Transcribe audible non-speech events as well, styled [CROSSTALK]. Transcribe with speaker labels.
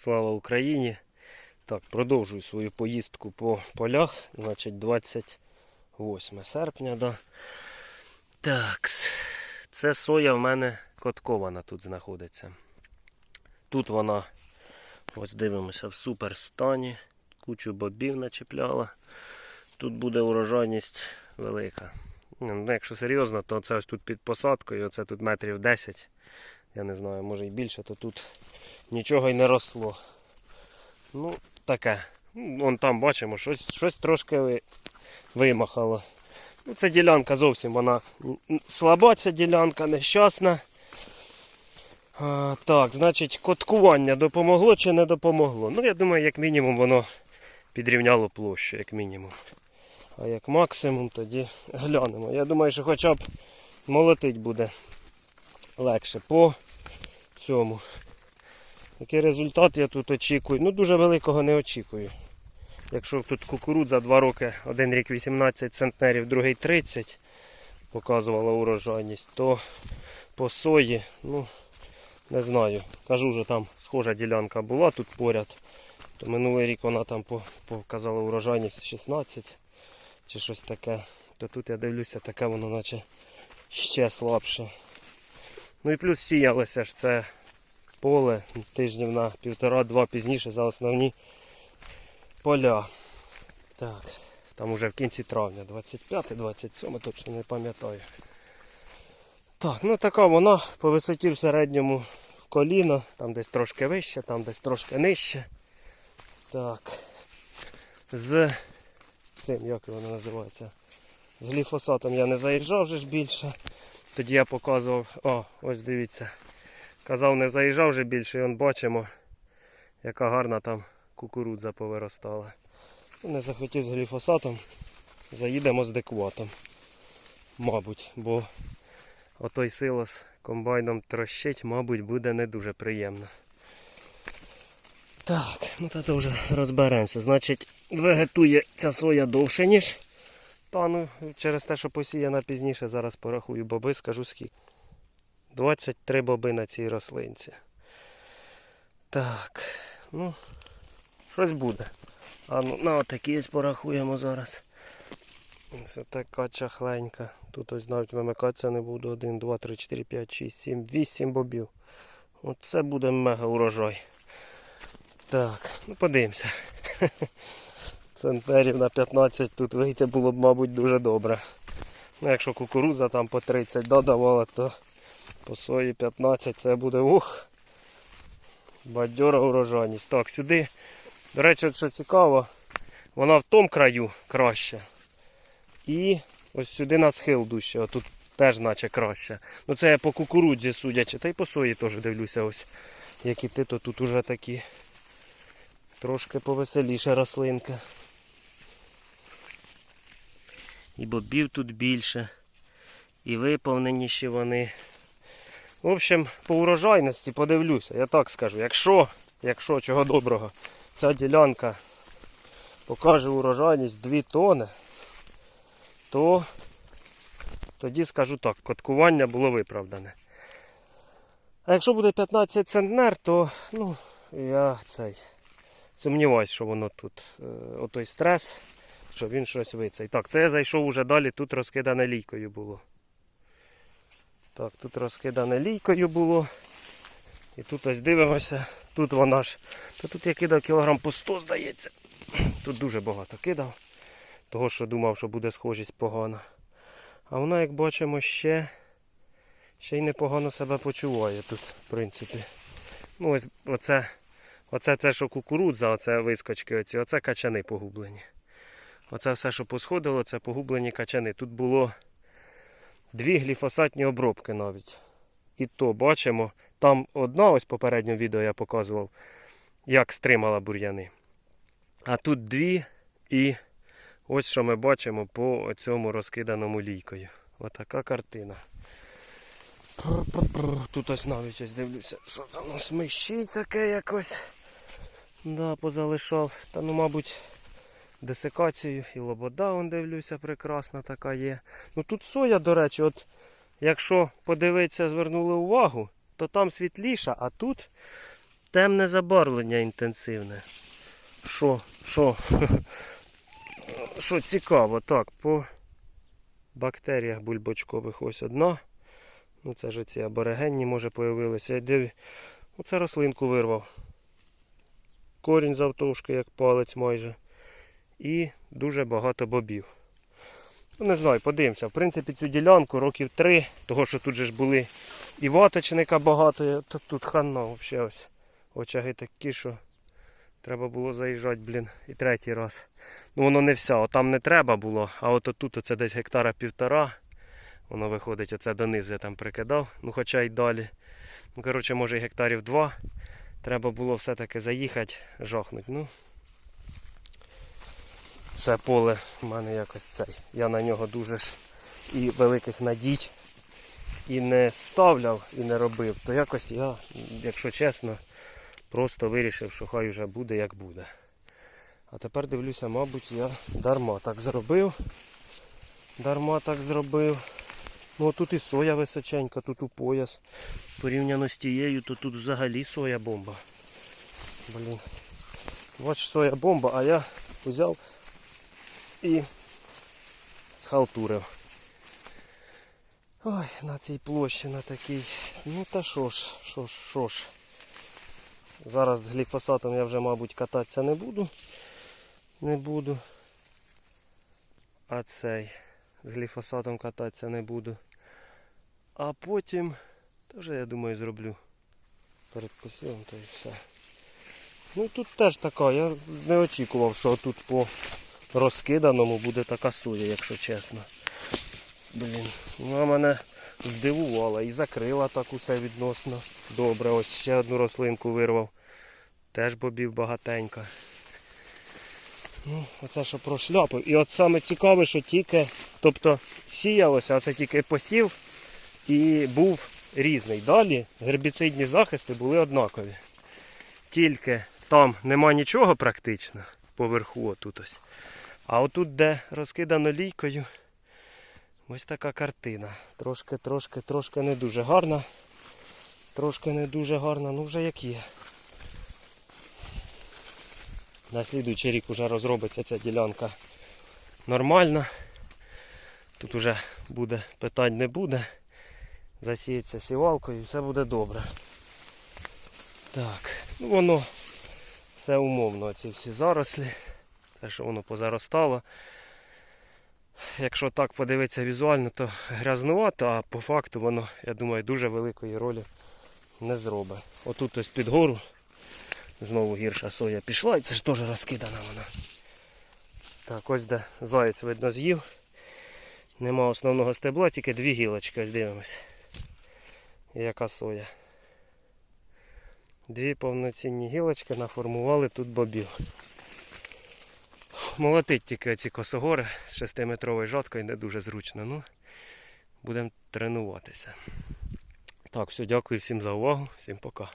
Speaker 1: Слава Україні! Так, продовжую свою поїздку по полях. Значить, 28 серпня, да. Так, це соя в мене коткована тут знаходиться. Тут вона, ось дивимося, в супер стані. Кучу бобів начепляла. Тут буде урожайність велика. Ну, якщо серйозно, то це ось тут під посадкою, оце тут метрів 10. Я не знаю, може і більше, то тут нічого й не росло. Ну, таке. Ну, Вон там бачимо, щось, щось трошки вимахало. Ну, це ділянка зовсім вона слаба, ця ділянка, нещасна. А, так, значить, коткування допомогло чи не допомогло? Ну, я думаю, як мінімум воно підрівняло площу, як мінімум. А як максимум, тоді глянемо. Я думаю, що хоча б молотить буде легше по цьому. Який результат я тут очікую? Ну, дуже великого не очікую. Якщо тут кукурудза 2 роки, один рік 18 центнерів, другий 30 показувала урожайність, то по сої, ну, не знаю. Кажу вже там схожа ділянка була тут поряд. То минулий рік вона там показала урожайність 16 чи щось таке. То тут я дивлюся, таке воно наче ще слабше. Ну і плюс сіялося ж це поле тижнів на півтора-два пізніше за основні поля. Так, там уже в кінці травня, 25-27, точно не пам'ятаю. Так, ну така вона по висоті в середньому в коліно, там десь трошки вище, там десь трошки нижче. Так. З цим, як воно називається? З гліфосатом я не заїжджав вже ж більше. Тоді я показував, о, ось дивіться. Казав, не заїжджав вже більше, і он бачимо, яка гарна там кукурудза повиростала. Не захотів з гліфосатом, заїдемо з декватом. Мабуть, бо отой силос комбайном трощить, мабуть, буде не дуже приємно. Так, ну то вже розберемося. Значить, вегетує ця соя довше, ніж та ну, через те, що посіяна пізніше, зараз порахую боби, скажу скільки. 23 боби на цій рослинці. Так, ну, щось буде. А ну, на отакі порахуємо зараз. Це така чахленька. Тут ось навіть вимикатися не буду. 1, 2, 3, 4, 5, 6, 7, 8 бобів. Оце буде мега урожай. Так, ну подивимося. [LAUGHS] Центнерів на 15 тут вийти було б, мабуть, дуже добре. Ну, якщо кукуруза там по 30 додавала, то по сої 15 це буде ух. Бадьора урожайність. Так, сюди. До речі, що цікаво, вона в тому краю краще. І ось сюди на схил дужче, отут теж наче краще. Ну це я по кукурудзі судячи, та й по сої теж дивлюся ось. Які ти, то тут уже такі трошки повеселіша рослинка. І бобів тут більше, і виповненіші вони. В общем, по урожайності подивлюся, я так скажу. Якщо, якщо чого доброго, ця ділянка покаже урожайність 2 тони, то тоді скажу так, коткування було виправдане. А якщо буде 15 центнер, то ну, я цей сумніваюсь, що воно тут е, отой стрес, що він щось вицей. Так, це я зайшов уже далі, тут розкидане лійкою було. Так, тут розкидане лійкою було. І тут ось дивимося, тут вона ж. Та тут я кидав кілограм по 100, здається. [CLEARS THROAT] Тут дуже багато кидав. Того, що думав, що буде схожість погана. А вона, як бачимо, ще, ще й непогано себе почуває тут, в принципі. Ну, ось оце, оце те, що кукурудза, оце вискочки, оці, оце качани погублені. Оце все, що посходило, це погублені качани. Тут було дві гліфосатні обробки навіть. І то бачимо, там одна, ось в попередньому відео я показував, як стримала бур'яни. А тут дві і ось що ми бачимо по цьому розкиданому лійкою. Отака картина. Тут ось навіть ось дивлюся, що це воно смещить таке якось. Да, позалишав. Та ну, мабуть, десикацію і лобода, он дивлюся, прекрасна така є. Ну тут соя, до речі, от якщо подивитися, звернули увагу, то там світліша, а тут темне забарвлення інтенсивне. Що, що? [LAUGHS] Що цікаво, так, по бактеріях бульбочкових ось одна. Ну це ж ці аборигенні, може, появилися. Оце рослинку вирвав. Корінь завтовшки, як палець майже. І дуже багато бобів. Ну, не знаю, подивимося. В принципі, цю ділянку років три, того що тут же ж були і ваточника багато, то тут хана взагалі ось. Очаги такі, що треба було заїжджати, блін, і третій раз. Ну воно не вся, отам не треба було, а от тут оце десь гектара півтора. Воно виходить, оце донизу я там прикидав, ну хоча й далі. Ну, коротше, може і гектарів два. Треба було все-таки заїхати, жахнути. Ну, це поле в мене якось цей. Я на нього дуже ж і великих надій і не ставляв, і не робив. То якось я, якщо чесно, просто вирішив, що хай вже буде як буде. А тепер дивлюся, мабуть, я дарма так зробив. Дарма так зробив. Ну тут і соя височенька, тут у пояс. Порівняно з тією, то тут взагалі соя бомба. Блін. Бач, соя бомба, а я взяв і схалтурив. Ой, на цій площі на такій. Ну та що ж, що ж, що ж. Зараз з гліфосатом я вже, мабуть, кататися не буду. Не буду. А цей з гліфосатом кататися не буду. А потім теж, я думаю, зроблю перед посівом, то і все. Ну тут теж така, я не очікував, що тут по розкиданому буде така соя, якщо чесно. Блін, вона мене здивувала і закрила так усе відносно. Добре, ось ще одну рослинку вирвав. Теж бобів багатенько. Ну, оце що прошляпив. І от саме цікаве, що тільки, тобто сіялося, а це тільки посів і був різний. Далі гербіцидні захисти були однакові. Тільки там нема нічого практично поверху отут ось. А отут, де розкидано лійкою, ось така картина. Трошки, трошки, трошки не дуже гарна. Трошки не дуже гарна, ну вже як є. На слідуючий рік вже розробиться ця ділянка нормально. Тут вже буде, питань не буде. Засіється сівалкою і все буде добре. Так, ну воно все умовно, ці всі зарослі. Те, що воно позаростало. Якщо так подивитися візуально, то грязнувато, а по факту воно, я думаю, дуже великої ролі не зробить. Отут ось під гору знову гірша соя пішла, і це ж теж розкидана вона. Так, ось де заєць видно з'їв. Нема основного стебла, тільки дві гілочки, ось дивимось. Яка соя. Дві повноцінні гілочки наформували тут бобів. Молотить тільки ці косогори з 6-метровою жаткою не дуже зручно. Ну, будемо тренуватися. Так, все, дякую всім за увагу, всім пока.